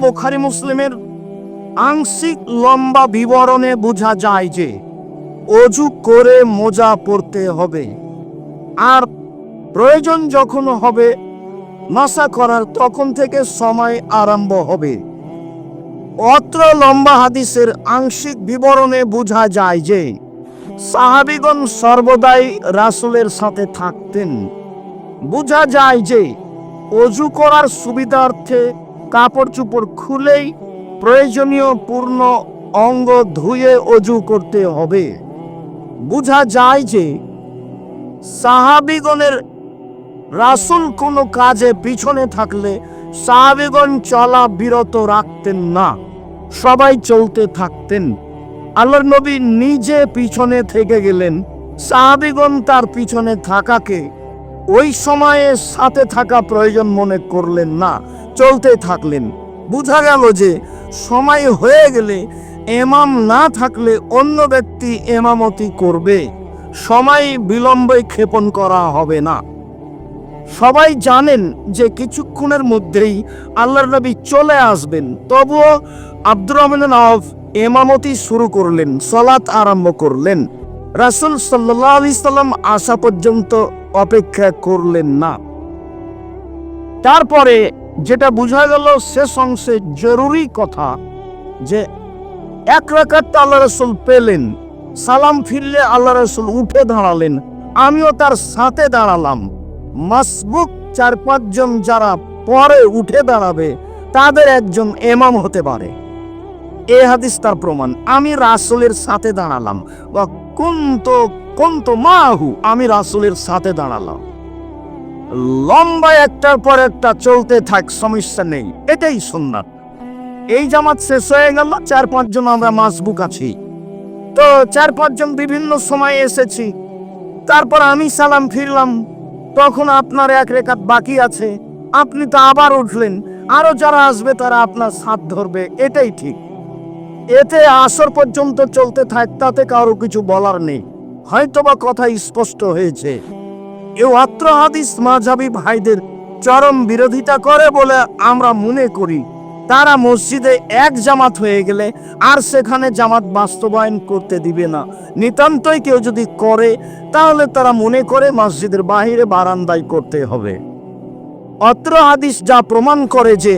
বোখারি মুসলিমের আংশিক লম্বা বিবরণে বোঝা যায় যে অজু করে মোজা পরতে হবে। আর প্রয়োজন যখন হবে, মাসা করার তখন থেকে সময় আরম্ভ হবে। অত্র লম্বা হাদিসের আংশিক বিবরণে বোঝা যায় যে সাহাবিগণ সর্বদাই রাসূলের সাথে থাকতেন। বোঝা যায় যে অজু করার সুবিধার্থে কাপড় চোপড় খুলেই প্রয়োজনীয় পূর্ণ অঙ্গ ধুয়ে অজু করতে হবে। বোঝা যায় যে সাহাবিগণের রাসূল কোনো কাজে পিছনে থাকলে সাহাবিগণ চলা বিরত রাখতেন না, সবাই চলতে থাকতেন। আল্লাহর নবী নিজে পিছনে থেকে গেলেন। সাহাবিগণ তার পিছনে থাকাকে ওই সময়ে সাথে থাকা প্রয়োজন মনে করলেন না। চলতে থাকলেন। বোঝা গেল যে সময় হয়ে গেলে এমাম না থাকলে অন্য ব্যক্তি এমামতি করবে। সময় বিলম্বে ক্ষেপণ করা হবে না। সবাই জানেন যে কিছুক্ষণের মধ্যেই আল্লাহর নবী চলে আসবেন। তবুও আব্দুর রহমান এমামতি শুরু করলেন, সলাৎ আরম্ভ করলেন। রাসূল সাল্লাহ সাল্লাম আসা পর্যন্ত অপেক্ষা করলেন না। তারপরে যেটা বোঝা গেল শেষ অংশে জরুরি কথা যে এক রাকাত আল্লাহ রসুল পেলেন, সালাম ফিরলে আল্লাহ রসুল উঠে দাঁড়ালেন, আমিও তার সাথে দাঁড়ালাম। মাসবুক চার পাঁচজন যারা পরে উঠে দাঁড়াবে, তাদের একজন এমাম হতে পারে। এ হাদিস তার প্রমাণ। আমি রাসুলের সাথে দাঁড়ালাম। বা কুন্ত কুন্ত মাহু, আমি রাসুলের সাথে দাঁড়ালাম। লম্বা একটার পর একটা চলতে থাক, সমস্যা নেই। এটাই সুন্নাত। এই জামাত শেষ হয়ে গেল, চার পাঁচজন আমরা মাসবুক আছি। তো চার পাঁচজন বিভিন্ন সময় এসেছি। তারপর আমি সালাম ফিরলাম, তখন আপনার এক রেখাত বাকি আছে। আপনি তো আবার উঠলেন, আরও যারা আসবে তারা আপনার সাথ ধরবে, এটাই ঠিক। এতে আসর পর্যন্ত চলতে থাক, তাতে কারও কিছু বলার নেই। হয়তোবা কথা স্পষ্ট হয়েছে। এ অত্র হাদিস মাঝাবি ভাইদের চরম বিরোধিতা করে বলে আমরা মনে করি। তারা মসজিদে এক জামাত হয়ে গেলে আর সেখানে জামাত বাস্তবায়ন করতে দিবে না। নিতান্তই কেউ যদি করে, তাহলে তারা মনে করে মসজিদের বাহিরে বারান্দায় করতে হবে। অত্র হাদিস যা প্রমাণ করে যে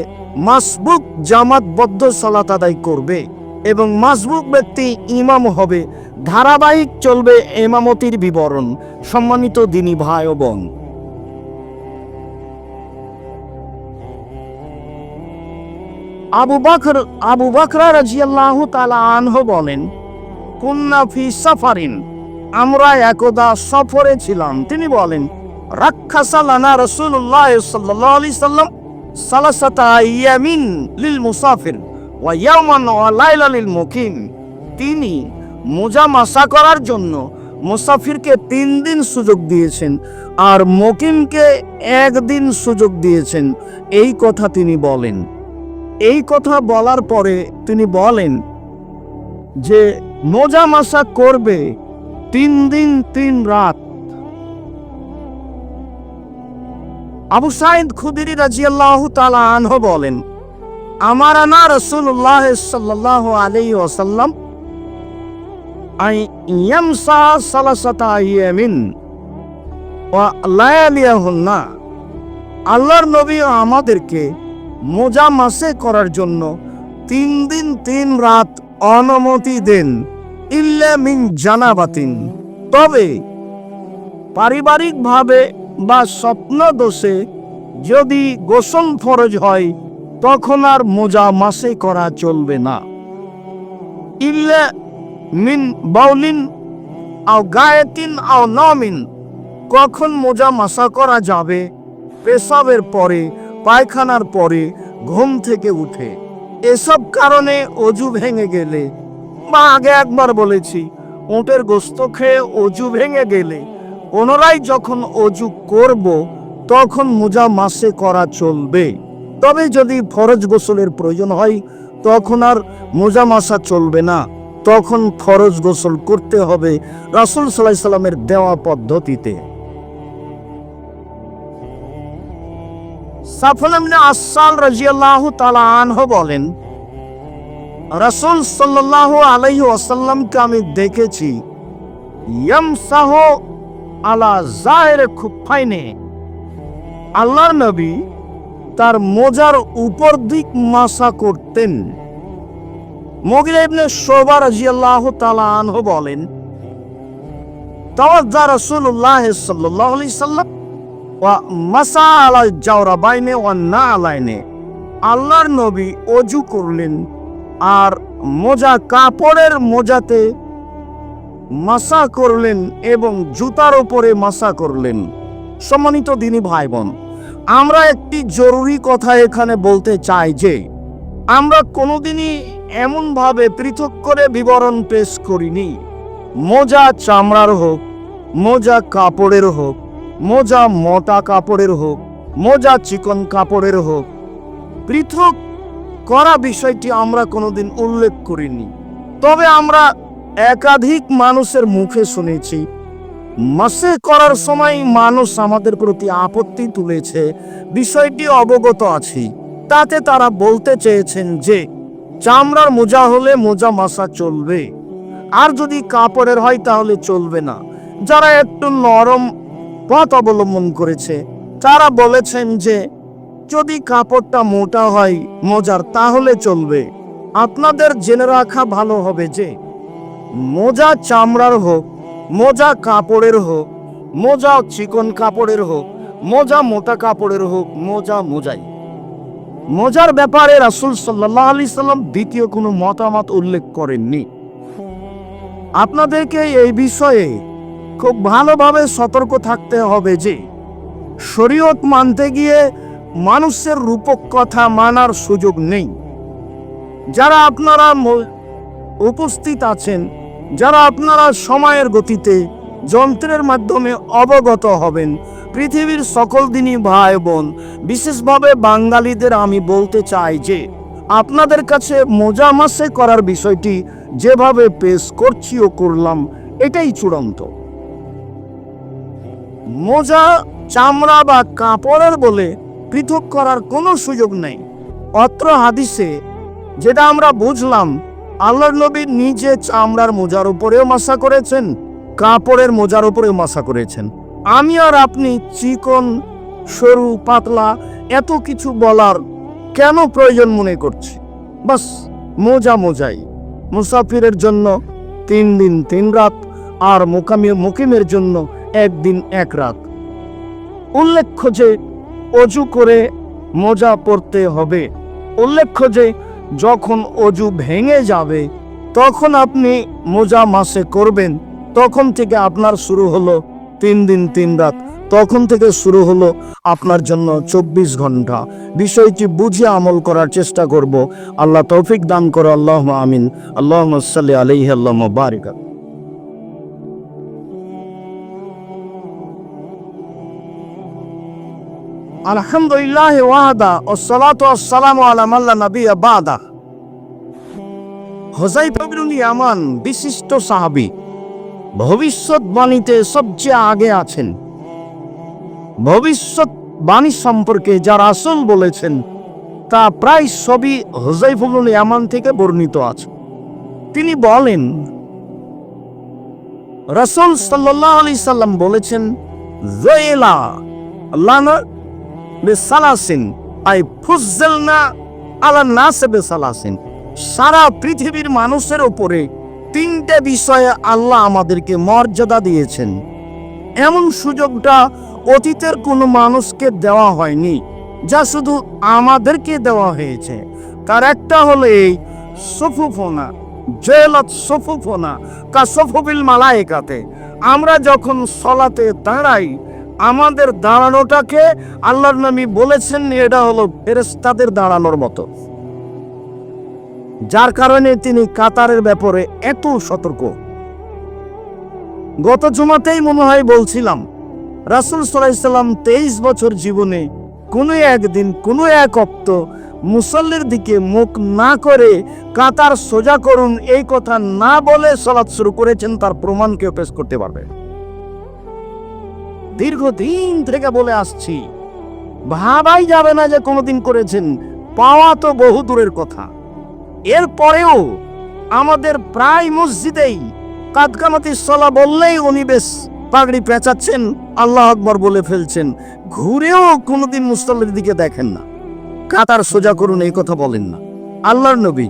মাসবুক জামাতবদ্ধ সালাত আদায় করবে। এবং মাসবুক ব্যক্তি ইমাম হবে। ধারাবাহিক চলবে এমামতির বিবরণ, সম্মানিত দিনী ভাই ও বোন। আবু বকর, আবু বকরা রাজিয়াল্লাহু তাআলা আনহু বলেন, কুন্না ফি সাফারিন, আমরা একদা সফরে ছিলাম। তিনি বলেন রাক্ষাসালানা রাসূলুল্লাহ সাল্লাল্লাহু আলাইহি সাল্লাম সালাসাতা ইয়ামিন লিল মুসাফির। ওয়া ইয়াওমান ওয়া লাইলা লিল মুকিম তিনি মোজা মাসা করার জন্য মুসাফিরকে তিন দিন সুযোগ দিয়েছেন আর মকিমকে একদিন সুযোগ দিয়েছেন। এই কথা তিনি বলেন। এই কথা বলার পরে তিনি বলেন যে মোজা মাসা করবে তিন দিন, তিন রাত। আবু সাইদ খুদিরি রাজিয়াল্লাহু তাআলা আনহু বলেন আমার আনা রাসূলুল্লাহ সাল্লাল্লাহু আলাইহি ওয়াসাল্লাম আই ইয়ামসা সালাসাতা আইয়ামিন ওয়া লায়ালিয়াহুন্না। আল্লাহর নবী আমাদেরকে মোজা মাসে করার জন্য তিন দিন তিন রাত অনুমতি দেন, ইল্লা জানাবাতিন। তবে পারিবারিকভাবে বা স্বপ্ন দোষে যদি গোসল ফরজ হয় তখন আর মোজা মাসে করা চলবে না। ইল্লা মিন বাউলিন, আও গায়েতিন, আও নমিন, কখন মোজা মাসা করা যাবে? পেশাবের পরে, পায়খানার পরে, ঘুম থেকে উঠে। এসব কারণে অজু ভেঙে গেলে। বা আগে একবার বলেছি, উটের গোস্ত খেয়ে অজু ভেঙে গেলে। পুনরায় যখন অজু করব, তখন মোজা মাসে করা চলবে। তবে যদি ফরজ গোসলের প্রয়োজন হয়, তখন আর মোজা মাসা চলবে না। তখন ফরজ গোসল করতে হবে রাসুল সাল্লাহ সাল্লামের দেওয়া পদ্ধতিতে। আসাল রাজিয়াল্লাহু আনহু বলেন, রাসূল সাল্লাল্লাহু আলাইহি ওয়াসাল্লামকে আমি দেখেছি, ইয়ামসাহ আলা জাহির খুফাইনে আল্লাহর নবী তার মোজার উপর দিক মাসা করতেন। মগিরা ইবনে শোভা রাজিয়াল্লাহু তাআলা আনহু বলেন, তাওয়াজ্জা রাসূলুল্লাহ সাল্লাল্লাহু আলাইহি সাল্লাম ওয়া মাসা আলা জাওরাবাইনে ওয়া নালাইনে, আল্লাহর নবী অজু করলেন আর মোজা কাপড়ের মোজাতে মাসা করলেন এবং জুতার উপরে মাসা করলেন। সম্মানিত দিনী ভাই বোন আমরা একটি জরুরি কথা এখানে বলতে চাই যে, আমরা কোনোদিনই এমনভাবে পৃথক করে বিবরণ পেশ করিনি। মোজা চামড়ার হোক, মোজা কাপড়ের হোক, মোজা মোটা কাপড়ের হোক, মোজা চিকন কাপড়ের হোক, পৃথক করা বিষয়টি আমরা কোনোদিন উল্লেখ করিনি। তবে আমরা একাধিক মানুষের মুখে শুনেছি মাসে করার সময় মানুষ আমাদের প্রতি আপত্তি তুলেছে, বিষয়টি অবগত আছি। তাতে তারা বলতে চেয়েছেন যে, চামড়ার মোজা হলে মোজা মাসা চলবে। আর যদি কাপড়ের হয় তাহলে চলবে না। যারা একটু নরম পথ অবলম্বন করেছে, তারা বলেছেন যে, যদি কাপড়টা মোটা হয় মোজার তাহলে চলবে। আপনাদের জেনে রাখা ভালো হবে যে, মোজা চামড়ার হোক মোজা কাপড়ের হোক, মোজা চিকন কাপড়ের হোক, মোজা মোটা কাপড়ের হোক, মোজা মোজাই। মোজার ব্যাপারে রাসুল সাল্লাহ আলি সাল্লাম দ্বিতীয় কোনো মতামত উল্লেখ করেননি। আপনাদেরকে এই বিষয়ে খুব ভালোভাবে সতর্ক থাকতে হবে যে, শরীয়ত মানতে গিয়ে মানুষের রূপক কথা মানার সুযোগ নেই। যারা আপনারা উপস্থিত আছেন যারা আপনারা সময়ের গতিতে যন্ত্রের মাধ্যমে অবগত হবেন। পৃথিবীর সকল দিনই ভাই বোন, বিশেষভাবে বাঙালিদের আমি বলতে চাই যে, আপনাদের কাছে মোজামাসে করার বিষয়টি যেভাবে পেশ করছি ও করলাম, এটাই চূড়ান্ত। মোজা, চামড়া বা কাপড়ের বলে পৃথক করার কোনো সুযোগ নেই। অত্র হাদিসে যেটা আমরা বুঝলাম আল্লাহর নবী নিজে চামড়ার মোজার উপরেও মাসা করেছেন, কাপড়ের মোজার উপরেও মাসা করেছেন। আমি আর আপনি চিকন, সরু, পাতলা, এত কিছু বলার কেন প্রয়োজন মনে করছি? বাস, মোজা মোজাই। মুসাফিরের জন্য তিন দিন তিন রাত আর মোকামি মুকিমের জন্য একদিন এক রাত। উল্লেখ্য যে অজু করে মোজা পরতে হবে। উল্লেখ্য যে যখন অজু ভেঙে যাবে, তখন আপনি মোজা মাসে করবেন। তখন থেকে আপনার শুরু হলো তিন দিন তিন রাত। তখন থেকে শুরু হলো আপনার জন্য চব্বিশ ঘণ্টা বিষয়টি বুঝে আমল করার চেষ্টা করব। আল্লাহ তৌফিক দান করো আল্লাহ আমিন। আল্লাহ সাল্লি আলাইহি আল্লাহ বারিকা আলহামদুলিল্লাহ ওয়াহাদা ও সালাতু আসসালামু আলা মাল্লা নবিয়া বাদা। হোজাইফা বিন ইয়ামান বিশিষ্ট সাহাবী ভবিষ্যৎবাণীতে সবচেয়ে আগে আছেন। ভবিষ্যৎবাণী সম্পর্কে যারা আসল বলেছেন, তা প্রায় সবই হোজাই হোজাইফুল ইয়ামান থেকে বর্ণিত আছে। তিনি বলেন, রাসূল সাল্লাল্লাহু আলাইহি সাল্লাম বলেছেন জয়েলা লানা বেসালাসিন। আই ফুজ্জালনা আলা নাসে বেসালাসিন। সারা পৃথিবীর মানুষের উপরে তিনটে বিষয়ে আল্লাহ আমাদেরকে মর্যাদা দিয়েছেন। এমন সুযোগটা অতীতের কোনো মানুষকে দেওয়া হয়নি, যা শুধু আমাদেরকে দেওয়া হয়েছে। তার একটা হলো এই সফুফোনা জেলত সফুফোনা কা সফুবিল মালায়েকাতে। আমরা যখন সলাতে দাঁড়াই আমাদের দাঁড়ানোটাকে আল্লাহর নবী বলেছেন, এটা হলো ফেরেস্তাদের দাঁড়ানোর মতো। যার কারণে তিনি কাতারের ব্যাপারে এত সতর্ক। গত জুমাতেই মনে হয় বলছিলাম, রাসুল সাল্লাম তেইশ বছর জীবনে কোনো একদিন, কোনো এক অপ্ত মুসল্লির দিকে মুখ না করে কাতার সোজা করুন, এই কথা না বলে সলাৎ শুরু করেছেন, তার প্রমাণ কেউ পেশ করতে পারবে। দীর্ঘদিন থেকে বলে আসছি। ভাবাই যাবে না যে কোনোদিন করেছেন পাওয়া তো বহু দূরের কথা। এরপরেও আমাদের প্রায় মসজিদেই কাদকামাতি সলা বললেই উনি বেশ পাগড়ি পেঁচাচ্ছেন, আল্লাহ আকবর বলে ফেলছেন। ঘুরেও কোনোদিন মুসল্লির দিকে দেখেন না। কাতার সোজা করুন, এই কথা বলেন না। আল্লাহর নবী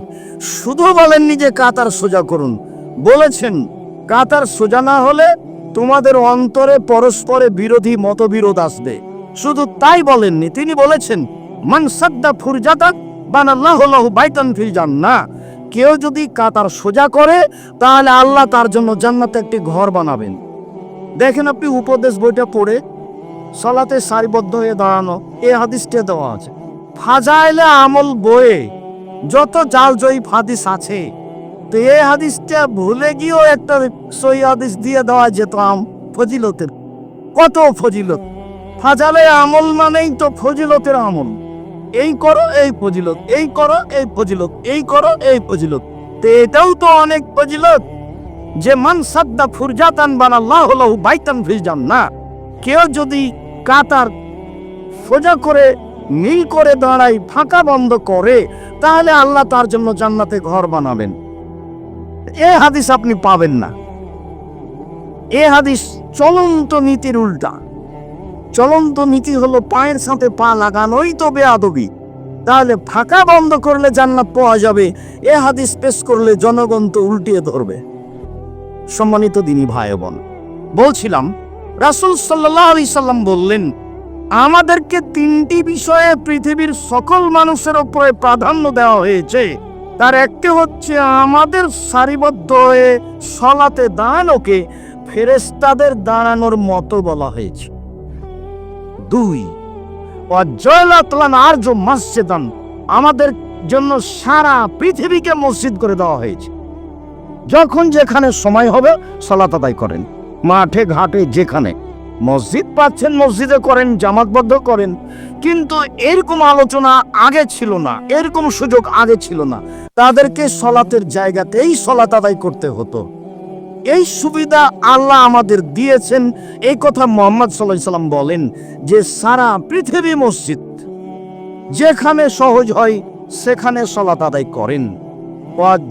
শুধু বলেননি যে কাতার সোজা করুন। বলেছেন, কাতার সোজা না হলে তোমাদের অন্তরে পরস্পরে বিরোধী মতবিরোধ আসবে। শুধু তাই বলেননি, তিনি বলেছেন, মান সাদ্দা ফুরজাতাক জান্নাহ। কেউ যদি কাতার সোজা করে, তাহলে আল্লাহ তার জন্য জান্নাতে একটি ঘর বানাবেন। দেখেন আপনি উপদেশ বইটা পড়ে, সলাতে সারিবদ্ধ হয়ে দাঁড়ানো, এ হাদিসটা দেওয়া আছে। ফাজাইলে আমল বয়ে যত জাল জয়ী হাদিস আছে তো এই হাদিসটা ভুলে গিয়েও একটা সই হাদিস দিয়ে দেওয়া যেত আম ফজিলতের। কত ফজিলত? ফাজালে আমল মানেই তো ফজিলতের আমল। এই করো, এই ফজিলত। এই করো, এই ফজিলত। এই করো, এই ফজিলত। তো এটাও তো অনেক ফজিলত যে মান সাদ্দা ফুরজাতান বানাল্লাহ লাহু বাইতান ফিল জান্নাহ। কেউ যদি কাতার সোজা করে মিল করে দাঁড়াই ফাঁকা বন্ধ করে, তাহলে আল্লাহ তার জন্য জান্নাতে ঘর বানাবেন। এ হাদিস আপনি পাবেন না। এ হাদিস চলন্ত নীতির উল্টা। চলন্ত নীতি হলো পায়ের সাথে পা লাগানোই তো বেআদবি তাহলে ফাঁকা বন্ধ করলে জান্নাত পাওয়া যাবে, এ হাদিস পেশ করলে জনগণ তো উল্টিয়ে ধরবে। সম্মানিত দিনী ভাই বোন, বলছিলাম, রাসূল সাল্লাহ সাল্লাম বললেন, আমাদেরকে তিনটি বিষয়ে পৃথিবীর সকল মানুষের ওপরে প্রাধান্য দেওয়া হয়েছে। তার একটি হচ্ছে আমাদের সারিবদ্ধ হয়ে সলাতে দাঁড়ানোকে ফেরেস্তাদের দাঁড়ানোর মতো বলা হয়েছে। দুই, অজয়লাতলান আর্য মসজিদান, আমাদের জন্য সারা পৃথিবীকে মসজিদ করে দেওয়া হয়েছে। যখন যেখানে সময় হবে সলাত আদায় করেন, মাঠে ঘাটে যেখানে। মসজিদ পাচ্ছেন, মসজিদে করেন, জামাতবদ্ধ করেন, কিন্তু এরকম আলোচনা আগে ছিল না, এরকম সুযোগ আগে ছিল না। তাদেরকে সলাতের জায়গাতেই সলাত আদায় করতে হতো। এই সুবিধা আল্লাহ আমাদের দিয়েছেন। এই কথা মোহাম্মদ সাল্লাহ সাল্লাম বলেন যে, সারা পৃথিবী মসজিদ, যেখানে সহজ হয়, সেখানে সলাত আদায় করেন।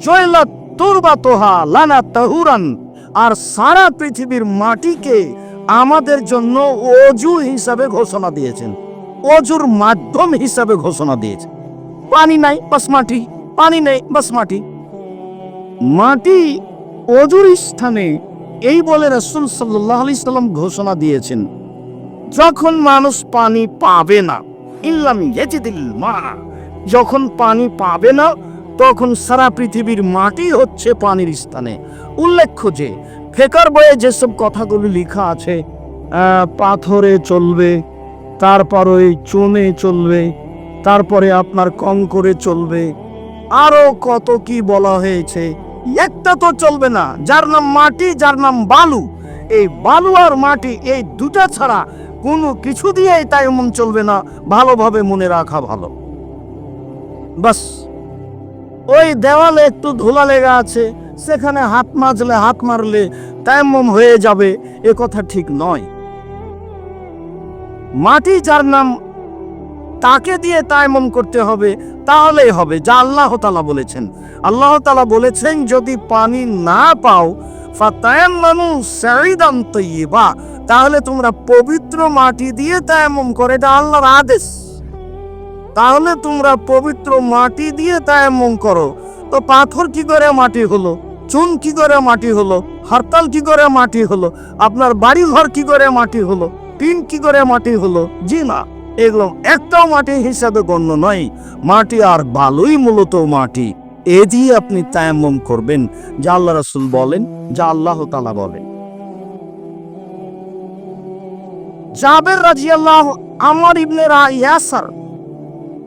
জয়লা তোহা লানা তাহুরান। আর সারা পৃথিবীর মাটিকে আমাদের জন্য অজু হিসাবে ঘোষণা দিয়েছেন। অজুর মাধ্যম হিসাবে ঘোষণা দিয়েছেন। পানি নাই, বাস মাটি। পানি নেই, বাস মাটি। মাটি অজুর স্থানে, এই বলে রসুল সাল্লাহ আলি সাল্লাম ঘোষণা দিয়েছেন, যখন মানুষ পানি পাবে না, ইল্লাম মা যখন পানি পাবে না, তখন সারা পৃথিবীর মাটি হচ্ছে পানির স্থানে। উল্লেখ্য যে ফেকার বইয়ে যেসব কথাগুলি লেখা আছে পাথরে চলবে, তারপর ওই চুনে চলবে, তারপরে আপনার কঙ্করে চলবে, আরও কত কি বলা হয়েছে, একটা তো চলবে না, যার নাম মাটি, যার নাম বালু, এই বালু আর মাটি, এই দুটা ছাড়া কোনো কিছু দিয়েই তাই মন চলবে না, ভালোভাবে মনে রাখা ভালো। বাস, ওই দেওয়ালে একটু ধুলা লেগে আছে সেখানে হাত মাজলে, হাত মারলে তায়াম্মম হয়ে যাবে, এ কথা ঠিক নয়। মাটি যার নাম তাকে দিয়ে তায়াম্মম করতে হবে, তাহলেই হবে, যা আল্লাহ তালা বলেছেন। আল্লাহ তালা বলেছেন, যদি পানি না পাও তাহলে তোমরা পবিত্র মাটি দিয়ে তায়াম্মম করে, এটা আল্লাহর আদেশ। তাহলে তোমরা পবিত্র মাটি দিয়ে তায়াম্মম করো। তো পাথর কি করে মাটি হলো? চুন কি করে মাটি হলো? হরতাল কি করে মাটি হলো? আপনার বাড়ি ঘর কি করে মাটি হলো? টিন কি করে মাটি হলো? জি না, এগুলো একটাও মাটি হিসাবে গণ্য নয়। মাটি আর বালুই মূলত মাটি। এ দিয়ে আপনি তায়াম্মম করবেন, যা আল্লাহ রাসূল বলেন, যা আল্লাহ তালা বলেন। জাবের রাজিয়াল্লাহু, আমর ইবনে ইয়াসার,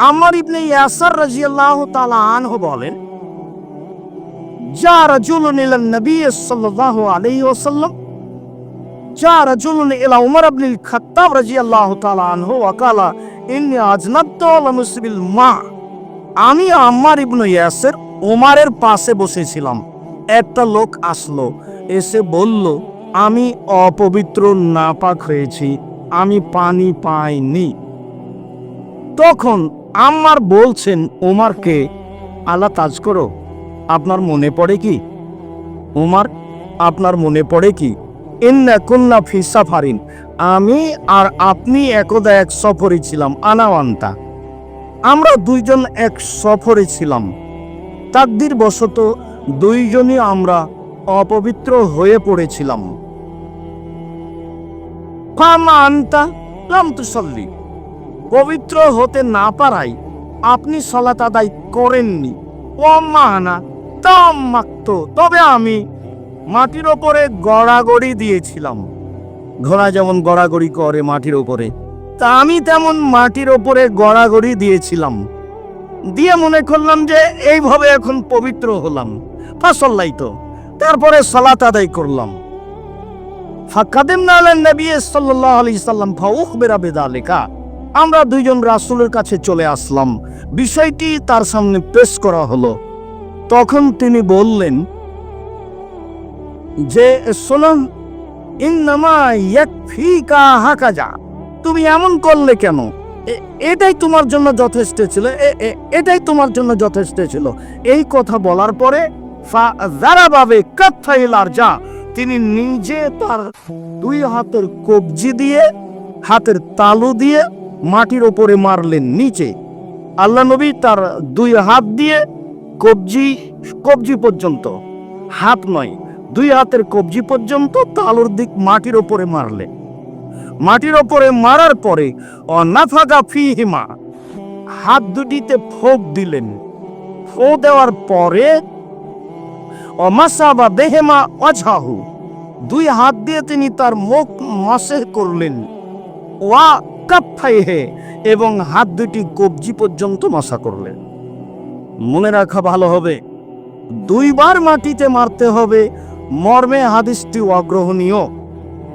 আমর ইবনে ইয়াসার রাজিয়াল্লাহু তাআলা আনহু বলেন যা রাজুলুন নবী যা রাজুলুন উমর মা। আমি আম্মার ইবনে ইয়াসের ওমারের পাশে বসেছিলাম। একটা লোক আসলো, এসে বলল, আমি অপবিত্র, নাপাক হয়েছি, আমি পানি পাইনি। তখন আম্মার বলছেন ওমারকে আল্লাহ তাজ করো। আপনার মনে পড়ে কি? ওমার আপনার মনে পড়ে কি? ইন্না আমি আর আপনি একদা এক সফরে ছিলাম, আনাওয়ান্তা। আমরা দুইজন এক সফরে ছিলাম। তাকদির বশত দুইজনই আমরা অপবিত্র হয়ে পড়েছিলাম। আনতা তুসল্লি। পবিত্র হতে না পারাই আপনি সলাত আদায় করেননি। ও মানা তাম মাক্ত তবে আমি মাটির ওপরে গড়াগড়ি দিয়েছিলাম। ঘোড়া যেমন গড়াগড়ি করে মাটির ওপরে, তা আমি তেমন মাটির ওপরে গড়াগড়ি দিয়েছিলাম। দিয়ে মনে করলাম যে এইভাবে এখন পবিত্র হলাম। ফাসল্লাই তো। তারপরে সলাত আদায় করলাম। ফাকাদিম নালেন নবী সাল্লাল্লাহু আলাইহি সাল্লাম ফাউখবিরা বিযালিকা আমরা দুইজন রাসূলের কাছে চলে আসলাম। বিষয়টি তার সামনে পেশ করা হলো। তখন তিনি বললেন, যে শোনন ইন্নামা তুমি এমন করলে কেন? এটাই তোমার জন্য যথেষ্ট ছিল এটাই তোমার জন্য যথেষ্ট ছিল। এই কথা বলার পরে যা তিনি নিজে তার দুই হাতের কবজি দিয়ে, হাতের তালু দিয়ে মাটির ওপরে মারলেন নিচে। আল্লাহ নবী তার দুই হাত দিয়ে কবজি কবজি পর্যন্ত। হাত নয়, দুই হাতের কবজি পর্যন্ত তালুর দিক মাটির ওপরে মারলেন মাটির ওপরে মারার পরে, অনাফাগা ফিহিমা, হাত দুটিতে ফোক দিলেন। ফো দেওয়ার পরে, অমাসাবা দেহেমা অঝাহু, দুই হাত দিয়ে তিনি তার মুখ মাসে করলেন। ওয়া কাপ্ফাইহে এবং হাত দুটি কবজি পর্যন্ত মাসা করলেন। মনে রাখা ভালো হবে। দুইবার মাটিতে মারতে হবে। মর্মে হাদিসটি অগ্রহণীয়।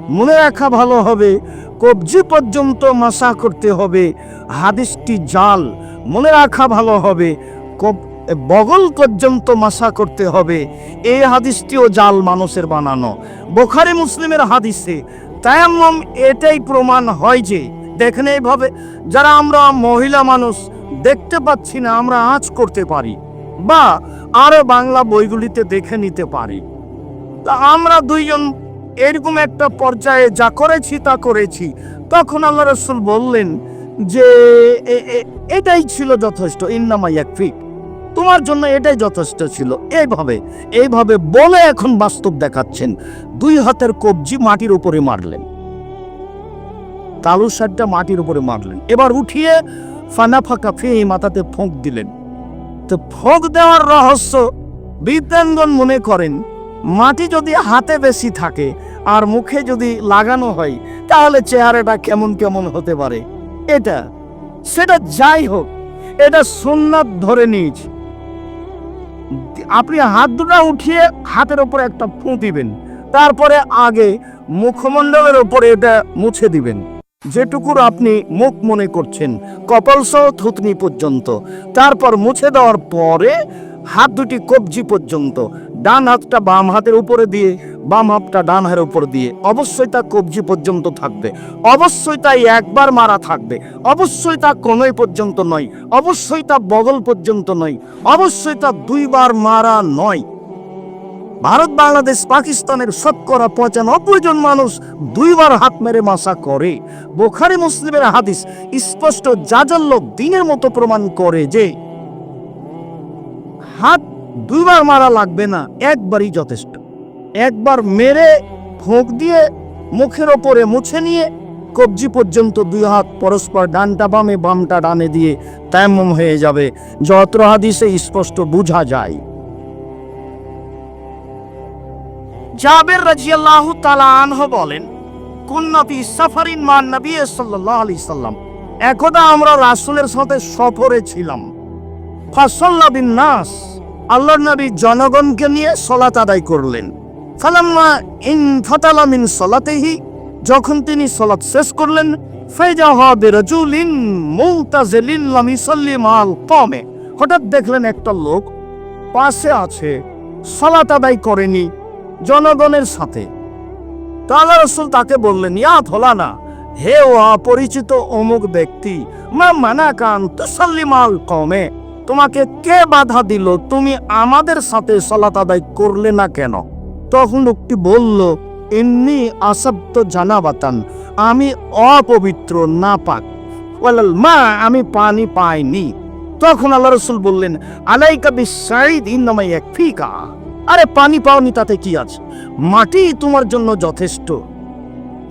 মনে রাখা ভালো হবে, কবজি পর্যন্ত মাসা করতে হবে। হাদিসটি জাল। মনে রাখা ভালো হবে বগল পর্যন্ত মাসা করতে হবে। এই হাদিসটিও জাল মানুষের বানানো। বোখারি মুসলিমের হাদিসে তায়াম্মম এটাই প্রমাণ হয় যে, দেখেন এইভাবে যারা আমরা মহিলা মানুষ দেখতে পাচ্ছি না আমরা আঁচ করতে পারি, বা আরও বাংলা বইগুলিতে দেখে নিতে পারি। তা আমরা দুইজন এরকম একটা পর্যায়ে যা করেছি তা করেছি। তখন আল্লাহ রসুল বললেন যে এটাই ছিল যথেষ্ট, ইন্নামা ইয়াকফিক তোমার জন্য এটাই যথেষ্ট ছিল। এইভাবে এইভাবে বলে এখন বাস্তব দেখাচ্ছেন। দুই হাতের কবজি মাটির উপরে মারলেন। তালুর সারটা মাটির উপরে মারলেন। এবার উঠিয়ে ফানা ফাঁকা ফেয়ে মাথাতে ফোঁক দিলেন। তো ফোঁক দেওয়ার রহস্য বিদ্যাঙ্গন মনে করেন, মাটি যদি হাতে বেশি থাকে আর মুখে যদি লাগানো হয়, তাহলে চেহারাটা কেমন কেমন হতে পারে। এটা, সেটা যাই হোক, এটা সুন্নাত ধরে নিয়েছি। আপনি হাত দুটা উঠিয়ে হাতের ওপরে একটা ফুঁ দিবেন, তারপরে আগে মুখমণ্ডলের ওপরে এটা মুছে দিবেন। যেটুকুর আপনি মুখ মনে করছেন কপাল সহ থুতনি পর্যন্ত। তারপর মুছে দেওয়ার পরে হাত দুটি কবজি পর্যন্ত, ডান হাতটা বাম হাতের উপরে দিয়ে, বাম হাতটা ডান হাতের উপর দিয়ে। অবশ্যই তা কবজি পর্যন্ত থাকবে। অবশ্যই তাই একবার মারা থাকবে। অবশ্যই তা কোনোই পর্যন্ত নয়। অবশ্যই তা বগল পর্যন্ত নয়। অবশ্যই তা দুইবার মারা নয়। ভারত, বাংলাদেশ, পাকিস্তানের শতকরা পঁচানব্বই জন মানুষ দুইবার হাত মেরে মাসা করে। বোখারি মুসলিমের হাদিস স্পষ্ট জাজাল্য দিনের মতো প্রমাণ করে যে হাত দুইবার মারা লাগবে না, একবারই যথেষ্ট। একবার মেরে ফোঁক দিয়ে মুখের ওপরে মুছে নিয়ে কবজি পর্যন্ত দুই হাত পরস্পর ডানটা বামে, বামটা ডানে দিয়ে তায়াম্মম হয়ে যাবে। যত্র হাদিসে স্পষ্ট বোঝা যায়। জাবের রাজিয়াল্লাহু তাআলা আনহু বলেন কুন্না ফি সাফারিন মান নবী সাল্লাল্লাহু আলাইহি সাল্লাম। একদা আমরা রাসূলের সাথে সফরে ছিলাম। ফাসাল্লা নাস আল্লাহর নবী জনগণকে নিয়ে সালাত আদায় করলেন। ফালাম্মা ইন ফাতালা মিন সালাতিহি, যখন তিনি সালাত শেষ করলেন, ফাইজা হা বিরাজুলিন মুতাজিলিন লাম ইসাল্লি মাল কমে হঠাৎ দেখলেন একটা লোক পাশে আছে, সালাত আদায় করেনি। জনগণের সাথে। তাআলা রসুল তাকে বললেন, ইয়া ফলানা, হে ও অপরিচিত অমুক ব্যক্তি, মা মানা কান তুসাল্লিমাল কমে তোমাকে কে বাধা দিল? তুমি আমাদের সাথে সলাত আদায় করলে না কেন? তখন লোকটি বলল এমনি আসাব্দ জানাবাতান, আমি অপবিত্র না পাক মা, আমি পানি পাইনি। তখন আল্লাহ রসুল বললেন, আলাইকা বিসাইদ ইন্নামাই এক ফিকা আরে পানি পাওনি তাতে কি আছে? মাটি তোমার জন্য যথেষ্ট।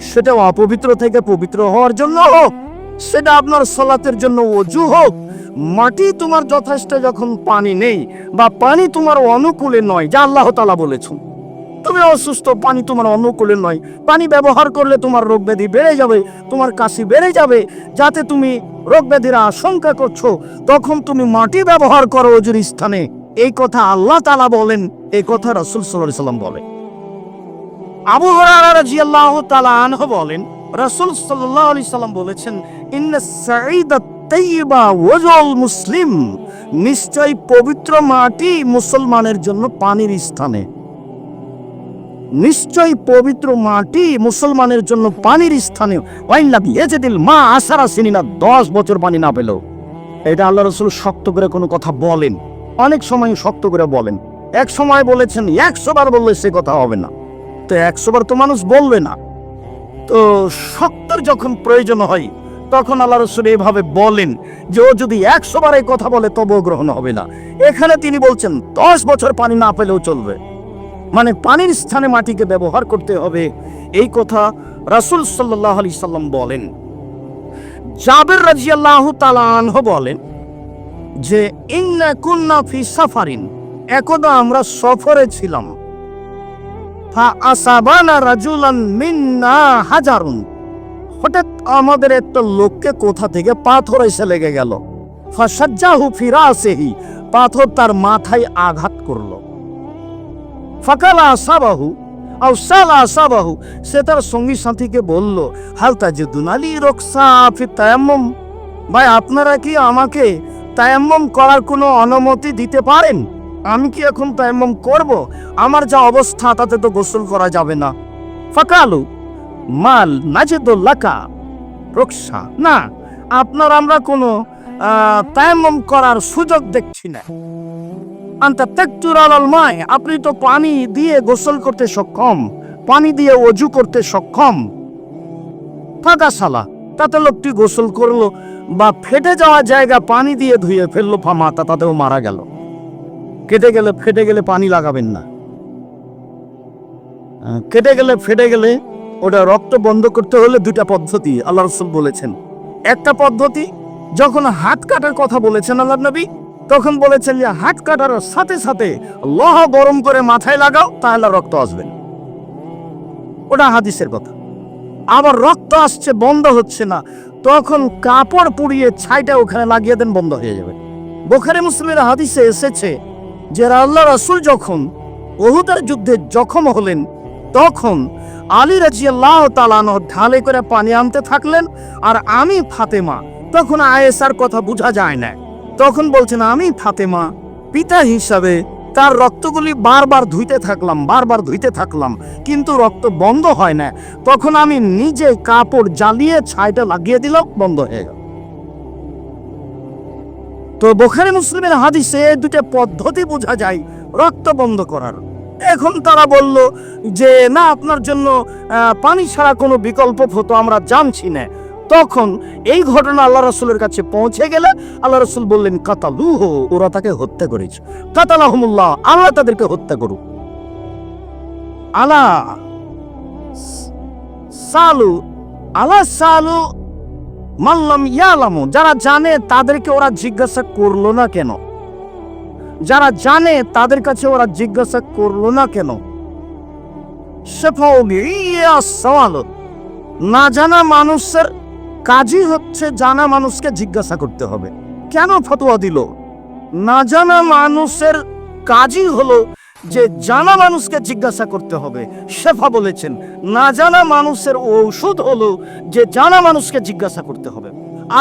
সেটা অপবিত্র থেকে পবিত্র হওয়ার জন্য হোক, সেটা আপনার সলাতের জন্য অজু হোক। মাটি তোমার যথেষ্ট যখন পানি নেই, বা পানি তোমার অনুকূলে নয়, যা আল্লাহ তালা বলেছেন। তুমি অসুস্থ, পানি তোমার অনুকূলে নয়। পানি ব্যবহার করলে তোমার রোগ ব্যাধি বেড়ে যাবে, তোমার কাশি বেড়ে যাবে। যাতে তুমি রোগ ব্যাধির আশঙ্কা করছ, তখন তুমি মাটি ব্যবহার করো অজুর স্থানে। এই কথা আল্লাহ তালা বলেন। এই কথা রসুল সাল্লাহ সাল্লাম বলেন আবু হুরায়রা রাদিয়াল্লাহু বলেন, রাসূল সাল্লাল্লাহু আলাইহি সাল্লাম বলেছেন মুসলিম। নিশ্চয় পবিত্র মাটি মুসলমানের জন্য পানির স্থানে। নিশ্চয় পবিত্র মাটি মুসলমানের জন্য পানির স্থানে। মা আসারা সিনিনা, দশ বছর পানি না পেল এটা আল্লাহ রসুল শক্ত করে কোনো কথা বলেন। অনেক সময় শক্ত করে বলেন। এক সময় বলেছেন, একশো বার বললে সে কথা হবে না। তো একশো বার তো মানুষ বলবে না। তো শক্তর যখন প্রয়োজন হয়, তখন আল্লাহ রসুল এভাবে বলেন যে, ও যদি একশো বার এই কথা বলে, তবুও গ্রহণ হবে না। এখানে তিনি বলছেন, দশ বছর পানি না পেলেও চলবে। মানে পানির স্থানে মাটিকে ব্যবহার করতে হবে। এই কথা রাসূল সাল্লাহ আলি সাল্লাম বলেন। জাবের রাজিয়াল্লাহু তাআলা আনহু বলেন যে, ইন্না কুন্না ফি সাফারিন। একদা আমরা সফরে ছিলাম। হাজারুন। হঠাৎ আমাদের একটা লোককে কোথা থেকে পাথর এসে লেগে গেল। ফাসাজ্জাহু ফিরাসেহি, পাথর তার মাথায় আঘাত করল। ফাকালা আসাবাহু, আও সালা আসাবাহু, সে তার সঙ্গী সাথীকে বলল হালতা যে দুনালি রক্সা ফি তায়াম্মম? ভাই, আপনারা কি আমাকে তায়াম্মম করার কোনো অনুমতি দিতে পারেন? আমি কি এখন তায়াম্মম করব? আমার যা অবস্থা, তাতে তো গোসল করা যাবে না। ফাকালু, মাল নাজেদুল্লাকা রক্সা। না, আপনার আমরা কোনো তায়াম্মম করার সুযোগ দেখছি না। আন্তা তেকতুর আলাল মায় আপনি তো পানি দিয়ে গোসল করতে সক্ষম। পানি দিয়ে অজু করতে সক্ষম। ফাঁকা সালা, তাতে লোকটি গোসল করল বা ফেটে যাওয়া জায়গা পানি দিয়ে ধুয়ে ফেলল ফা মাতা তাতেও মারা গেল। কেটে গেলে, ফেটে গেলে পানি লাগাবেন না। কেটে গেলে, ফেটে গেলে ওটা রক্ত বন্ধ করতে হলে দুটা পদ্ধতি আল্লাহ রসুল বলেছেন। একটা পদ্ধতি, যখন হাত কাটার কথা বলেছেন আল্লাহ নবী, তখন বলেছেন যে হাত কাটার সাথে সাথে লহ গরম করে মাথায় লাগাও, তাহলে রক্ত আসবে। ওটা হাদিসের কথা। আবার রক্ত আসছে, বন্ধ হচ্ছে না, তখন কাপড় পুড়িয়ে ছাইটা ওখানে লাগিয়ে দেন, বন্ধ হয়ে যাবে। বোখারে মুসলিমের হাদিসে এসেছে যে আল্লাহ রাসূল যখন ওহুদের যুদ্ধে জখম হলেন, তখন আলী রাজিয়াল্লাহ তালানো ঢালে করে পানি আনতে থাকলেন, আর আমি ফাতেমা। তখন আয়েসার কথা বোঝা যায় না। তখন বলছেন, আমি ফাতেমা, পিতা হিসাবে তার রক্তগুলি বারবার ধুইতে থাকলাম, বারবার ধুইতে থাকলাম, কিন্তু রক্ত বন্ধ হয় না। তখন আমি নিজে কাপড় জ্বালিয়ে ছাইটা লাগিয়ে দিলাম, বন্ধ হয়ে গেল। তো বোখারি মুসলিমের হাদিসে দুটো পদ্ধতি বোঝা যায় রক্ত বন্ধ করার। এখন তারা বলল যে, না, আপনার জন্য পানি ছাড়া কোনো বিকল্প হতো আমরা জানছি না। তখন এই ঘটনা আল্লাহ রসুলের কাছে পৌঁছে গেলে আল্লাহ রসুল বললেন, কাতালুহ, ওরা তাকে হত্যা করেছে। কাতালাহমুল্লাহ, আল্লাহ তাদেরকে হত্যা করুক। আলা সালু আলা সালু মাল্লাম ইয়ালামু, যারা জানে তাদেরকে ওরা জিজ্ঞাসা করল না কেন? যারা জানে তাদের কাছে ওরা জিজ্ঞাসা করল না কেন? ইয়া না জানা মানুষের কাজই হচ্ছে জানা মানুষকে জিজ্ঞাসা করতে হবে। কেন ফতোয়া দিল? না জানা মানুষের কাজই হলো যে জানা মানুষকে জিজ্ঞাসা করতে হবে। শেফা বলেছেন, না জানা মানুষের ঔষধ হলো যে জানা মানুষকে জিজ্ঞাসা করতে হবে।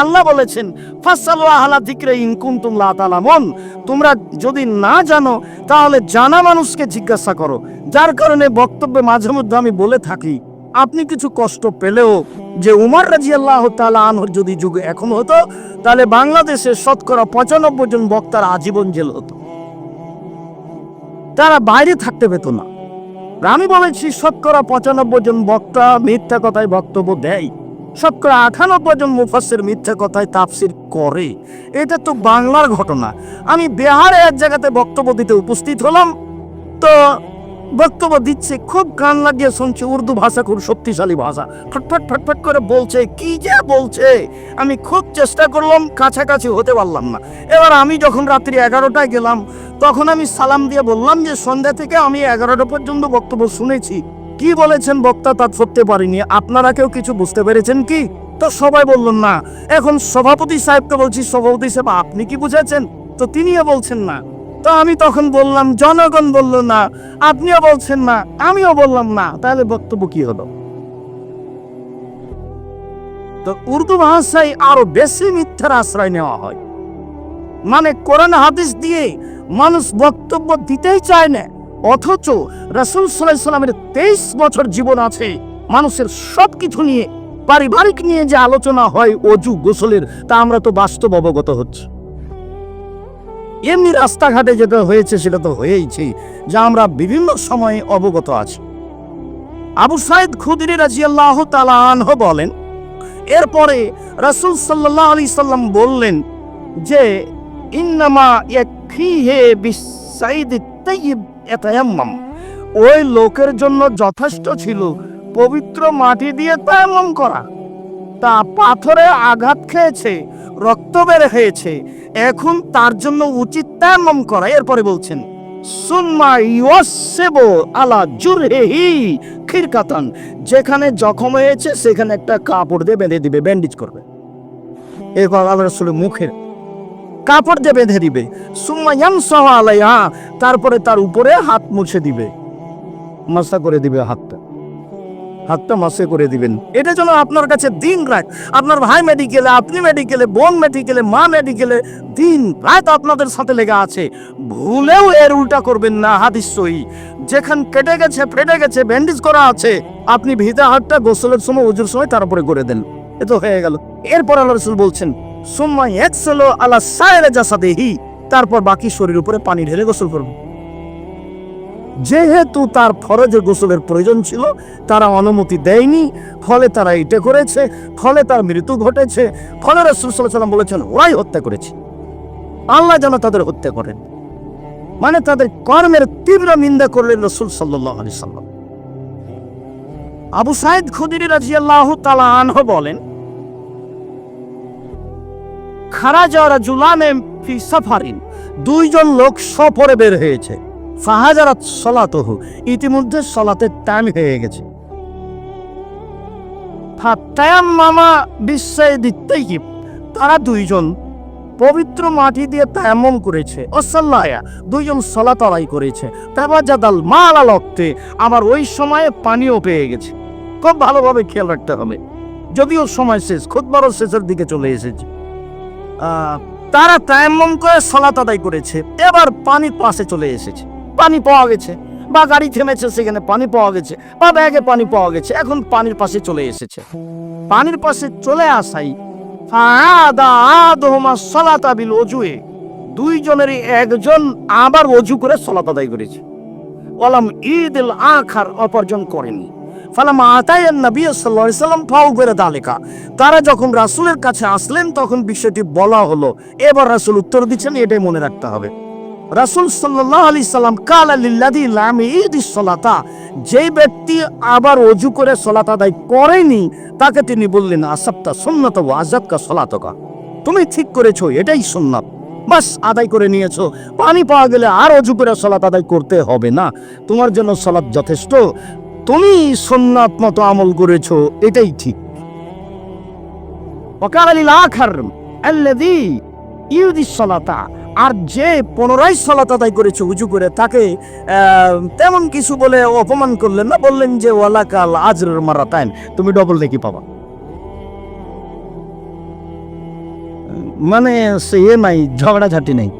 আল্লাহ বলেছেন ফাসালু আহলা যিকরে ইন কুনতুম লা তালামুন। তোমরা যদি না জানো, তাহলে জানা মানুষকে জিজ্ঞাসা করো। যার কারণে বক্তব্যে মাঝে মধ্যে আমি বলে থাকি, আপনি কিছু কষ্ট পেলেও যে উমর রাজি আল্লাহ আনহর যদি যুগে এখন হতো, তাহলে বাংলাদেশে শতকরা পঁচানব্বই জন বক্তার আজীবন জেল হতো। তারা বাইরে থাকতে পেত না। আমি বলেছি শতকরা পঁচানব্বই জন বক্তা মিথ্যা কথায় বক্তব্য দেয়। শতকরা আঠানব্বই জন মুফাসের মিথ্যা কথায় তাফসির করে। এটা তো বাংলার ঘটনা। আমি বিহারে এক জায়গাতে বক্তব্য দিতে উপস্থিত হলাম। তো বক্তব্য দিচ্ছে, খুব কান লাগিয়ে শুনছে, উর্দু ভাষা খুব শক্তিশালী ভাষা। ফটফট ফটফট করে বলছে, কি যে বলছে? আমি খুব চেষ্টা করলাম, কাছাকাছি হতে পারলাম না। এবার আমি যখন রাত্রি এগারোটায় গেলাম, তখন আমি সালাম দিয়ে বললাম যে, সন্ধ্যা থেকে আমি এগারোটা পর্যন্ত বক্তব্য শুনেছি। কি বলেছেন বক্তা, তা ধরতে পারিনি। আপনারা কেউ কিছু বুঝতে পেরেছেন কি? তো সবাই বললেন না। এখন সভাপতি সাহেবকে বলছি, সভাপতি সাহেব, আপনি কি বুঝেছেন? তো তিনিও বলছেন, না। তো আমি তখন বললাম, জনগণ বলল না, আপনিও বলছেন না, আমিও বললাম না। তাহলে বক্তব্য কি হলো? তো উর্দু ভাষায় আরও বেশি মিথ্যার আশ্রয় নেওয়া হয়। মানে কোরআন হাদিস দিয়ে মানুষ বক্তব্য দিতেই চায় না, অথচ রাসুল সাল্লাহ সাল্লামের তেইশ বছর জীবন আছে, মানুষের সব কিছু নিয়ে, পারিবারিক নিয়ে যে আলোচনা হয়, অজু গোসলের, তা আমরা তো বাস্তব অবগত হচ্ছে। এমনি রাস্তাঘাটে যেটা হয়েছে সেটা তো হয়েইছে যা আমরা বিভিন্ন সময়ে অবগত আছি। আবু সাইদ খুদরি রাজিয়াল্লাহ তালা আনহ বলেন, এরপরে রাসূল সাল্লাল্লাহু আলাইহি সাল্লাম বললেন যে, ইন্নামা ইয়াতায়াম্মাম। ওই লোকের জন্য যথেষ্ট ছিল পবিত্র মাটি দিয়ে তায়াম্মাম করা। তা পাথরে আঘাত খেয়েছে, রক্ত বের হয়েছে। এখন তার জন্য উচিত তায়াম্মাম করা। এরপরে বলছেন আলা জুরহি খিরকাতান যেখানে জখম হয়েছে, সেখানে একটা কাপড় দিয়ে বেঁধে দিবে ব্যান্ডেজ করবে। এরপর আল্লাহ রসুলের মুখের কাপড় দিয়ে বেঁধে দিবে। সুম্মা ইয়ামসাহ আলাইহা, তারপরে তার উপরে হাত মুছে দিবে। মাসা করে দিবে হাতটা। হাতটা মাসে করে দিবেন। এটা যেন আপনার কাছে দিন রাত। আপনার ভাই মেডিকেলে আপনি মেডিকেলে বোন মেডিকেলে মা মেডিকেলে দিন রাত আপনাদের সাথে লেগে আছে। ভুলেও এর উল্টা করবেন না, হাদিস সহি। যেখান কেটে গেছে, ফেটে গেছে ব্যান্ডেজ করা আছে, আপনি ভিজা হাতটা গোসলের সময়, উজুর সময় তার উপরে করে দেন। এ তো হয়ে গেল। এরপর আল্লাহ রসুল বলছেন, সুম্মা একসলো আলা সায়রে জাসাদেহি। তারপর বাকি শরীর উপরে পানি ঢেলে গোসল করবে যেহেতু তার ফরজে গোসলের প্রয়োজন ছিল, তারা অনুমতি দেয়নি, ফলে তারা এটা করেছে, ফলে তার মৃত্যু ঘটেছে, ফলে রসুল সাল্লাম বলেছেন, ওরাই হত্যা করেছে। আল্লাহ যেন তাদের হত্যা করেন। মানে তাদের কর্মের তীব্র নিন্দা করলেন রসুল সাল্লাহ সাল্লাম আবু সাইদ খুদির রাজিয়াল্লাহ তালা আনহ বলেন খারাজারা জুলানে ফি সাফারিন, দুইজন লোক সফরে বের হয়েছে। ফাহাজারাত সলাতহু, ইতিমধ্যে সলাতের টাইম হয়ে গেছে। ফাত্তায়াম মামা বিশ্বায় কি তারা দুইজন পবিত্র মাটি দিয়ে তায়াম্মম করেছে। অসাল্লায়া, দুইজন সলাত আদায় করেছে। তাবাজাদাল মালা লক্তে আমার ওই সময়ে পানিও পেয়ে গেছে। খুব ভালোভাবে খেয়াল রাখতে হবে। যদিও সময় শেষ খুদবারও শেষের দিকে চলে এসেছে। তারা তায়াম্মম করে সলাত আদায় করেছে। এবার পানি পাশে চলে এসেছে। পানি পাওয়া গেছে। বা গাড়ি থেমেছে, সেখানে পানি পাওয়া গেছে, বা ব্যাগে পানি পাওয়া গেছে, এখন পানির পাশে চলে এসেছে। পানির পাশে চলে আসাই ফাআদা আদহুমা সালাতা বিল ওজুয়ে দুইজনেরই একজন আবার অজু করে সলাত আদায় করেছে। ওয়ালাম ঈদুল আখার অপরজন করেনি। ফালাম আতায়ান নবী আলাইহি সাল্লাম ফাউ করে দালিকা। তারা যখন রাসূলের কাছে আসলেন, তখন বিষয়টি বলা হলো। এবার রাসূল উত্তর দিচ্ছেন, এটাই মনে রাখতে হবে। রাসূল সাল্লাল্লাহু আলাইহি সাল্লাম কালা ঈদিস সালাতা, যেই ব্যক্তি আবার অজু করে সালাত আদায় করেনি, তাকে তিনি বললেন ওয়া আযাবকা সালাতকা। তুমি ঠিক এটাই বাস, আদায় করে নিয়েছো। পানি পাওয়া গেলে আর অজু করে সলাত আদায় করতে হবে না। তোমার জন্য সালাত যথেষ্ট। তুমি সুন্নাত মতো আমল করেছ, এটাই ঠিক। আলিল আখার আল্লাযী ইউদিস সালাতা। আর যে পুনরায় সালাত আদায় করেছে উজু করে তাকে তেমন কিছু বলে অপমান করলেন না, বললেন যে, ওয়ালাকাল আজরের মারা তাইন তুমি ডবল দেখি পাবা। মানে সে নাই, ঝগড়াঝাটি নেই।